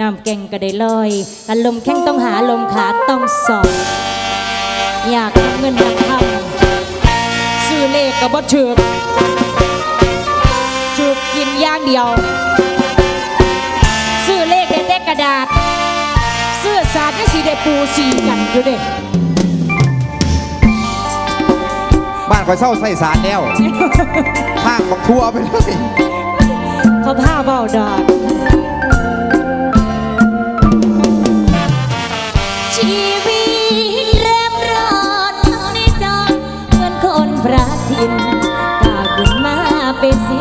น้ำแกงก็ได้ลอยอารมณ์แข้งต้องหาลมขาต้องสอบอยากทำเงินอยากทำซื้อเลขก็บ่ถือกถือกกินอย่างเดียว ซื้อเลขได้แต่กระดาษ ซื้อสาดได้สีได้ปูสีกันอยู่เด้บ้านคอยเศร้าใส่สารแล้วห้างบักทัวเอาไปเลยเขาผ้าเบาดอก ชีวิตเริ่มรอดตอนในจอเหมือนคนพระทินกล้าขึ้นมาเป็นศิ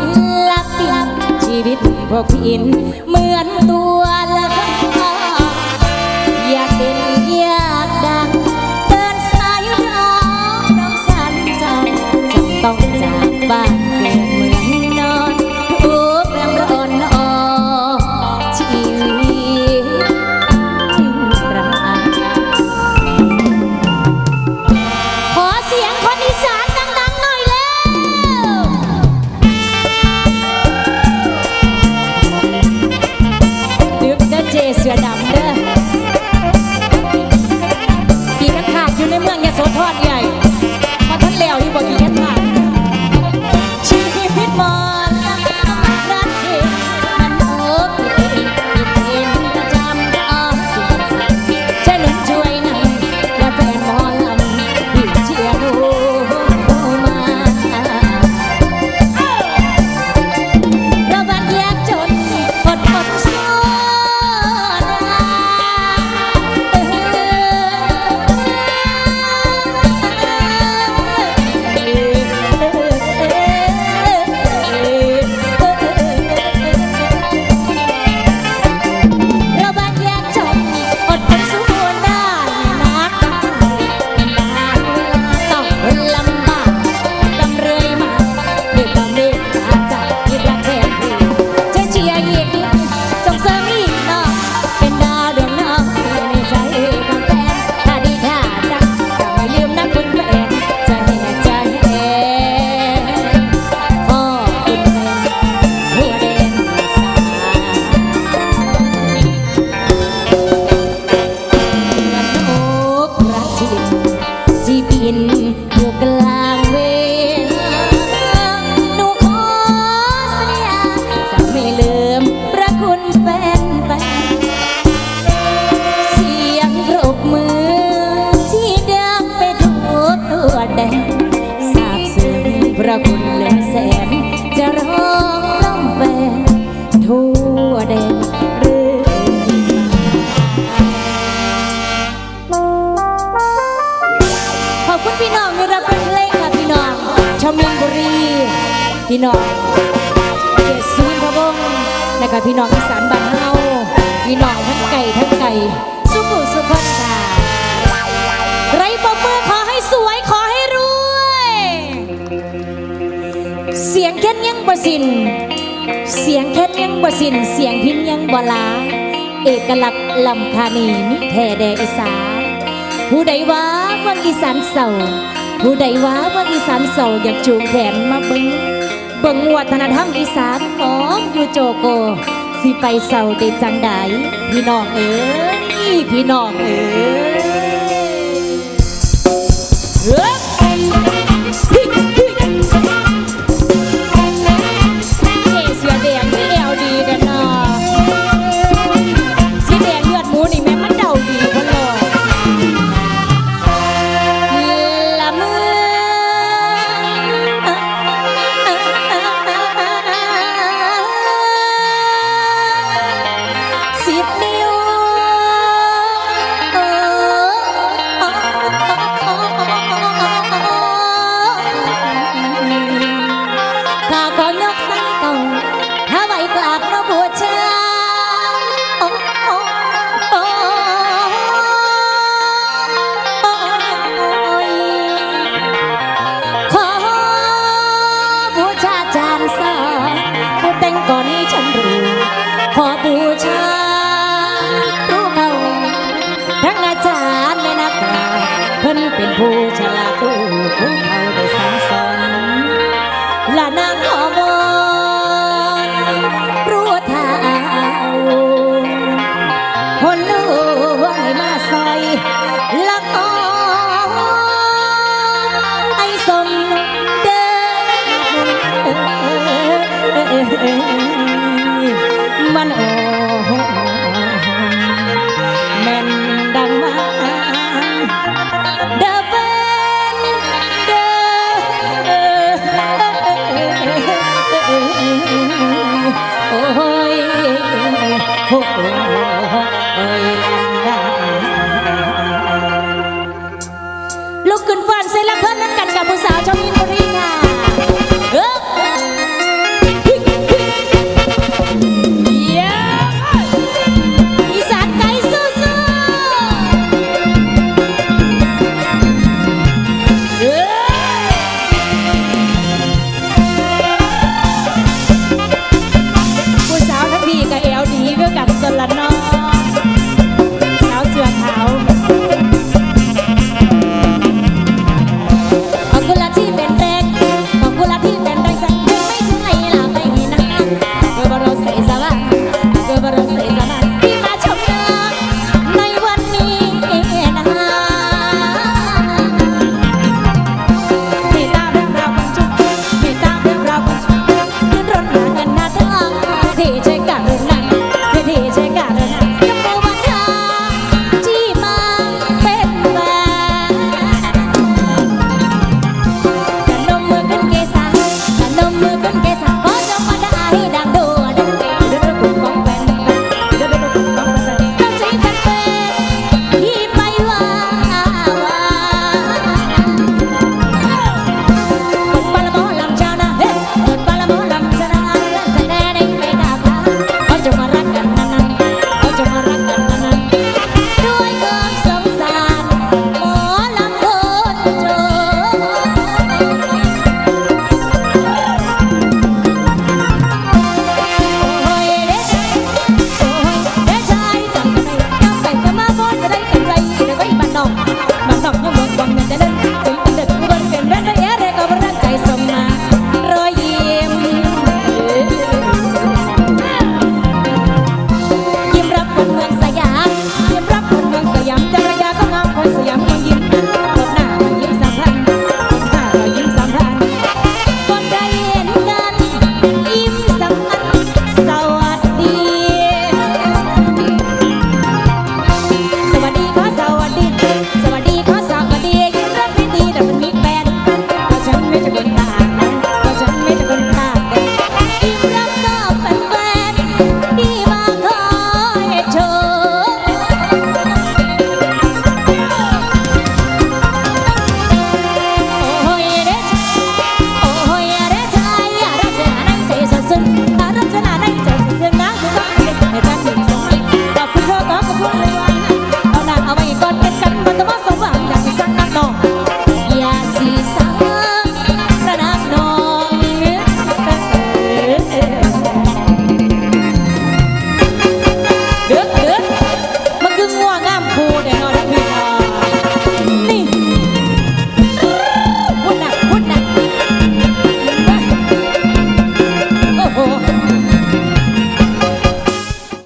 ลปินชีวิตพวกพินเหมือนตัวละครอยากเด่นอยากดัง เดินสายร้องน้องสันจังจำต้องจากบ้าน พี่น้องเกศสุนทรวงนะคะพี่น้องอีสานบ้านเฮาพี่น้องทั้งไก่ทั้งไก่สุขุสุขนค่ะไรปมือขอให้สวยขอให้รวย เสียงแค่นยังบ่สิน เสียงแค่นยังบ่สิน เสียงพินยังบ่ลา เอกลักษณ์ลำคานีมิแท่แดอีสานผู้ใดว่าเมืองอีสานเศร้าผู้ใดว่าเมืองอีสานเศร้าอยากจูงแขนมาเบิ้ง เบิ่งวัฒนธรรมอีสานของยูโจโก สิไปเศร้าได้จังใดพี่น้องเอ๋ยพี่น้องเอ๋ย ผู้ฉลาดผู้ผู้เขาได้สั่งสอนละนางขอวอนรู้เท่าคนลูกให้มาใส่ละอ่อไอ้สมเด็จ 哦